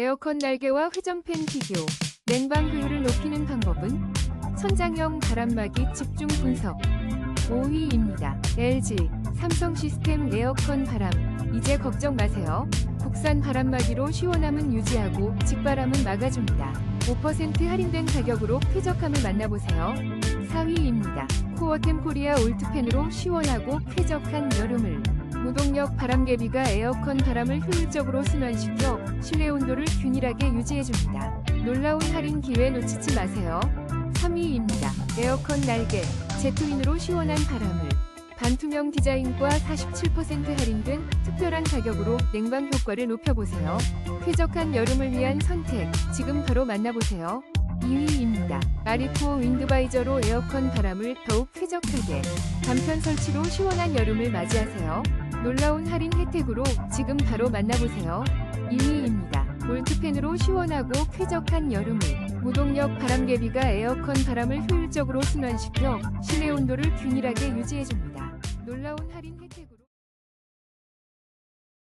에어컨 날개와 회전팬 비교. 냉방 효율을 높이는 방법은 천장형 바람막이 집중 분석. 5위입니다. LG, 삼성 시스템 에어컨 바람. 이제 걱정 마세요. 국산 바람막이로 시원함은 유지하고 직바람은 막아줍니다. 5% 할인된 가격으로 쾌적함을 만나보세요. 4위입니다. 코어템 코리아 올트팬으로 시원하고 쾌적한 여름을. 무동력 바람개비가 에어컨 바람을 효율적으로 순환시켜 실내 온도를 균일하게 유지해줍니다. 놀라운 할인 기회 놓치지 마세요. 3위입니다. 에어컨 날개, 제트윈으로 시원한 바람을. 반투명 디자인과 47% 할인된 특별한 가격으로 냉방 효과를 높여보세요. 쾌적한 여름을 위한 선택, 지금 바로 만나보세요. 2위입니다. 아리코 윈드바이저로 에어컨 바람을 더욱 쾌적하게. 간편 설치로 시원한 여름을 맞이하세요. 놀라운 할인 혜택으로 지금 바로 만나보세요. 2위입니다. 볼트 팬으로 시원하고 쾌적한 여름을. 무동력 바람개비가 에어컨 바람을 효율적으로 순환시켜 실내 온도를 균일하게 유지해줍니다. 놀라운 할인 혜택으로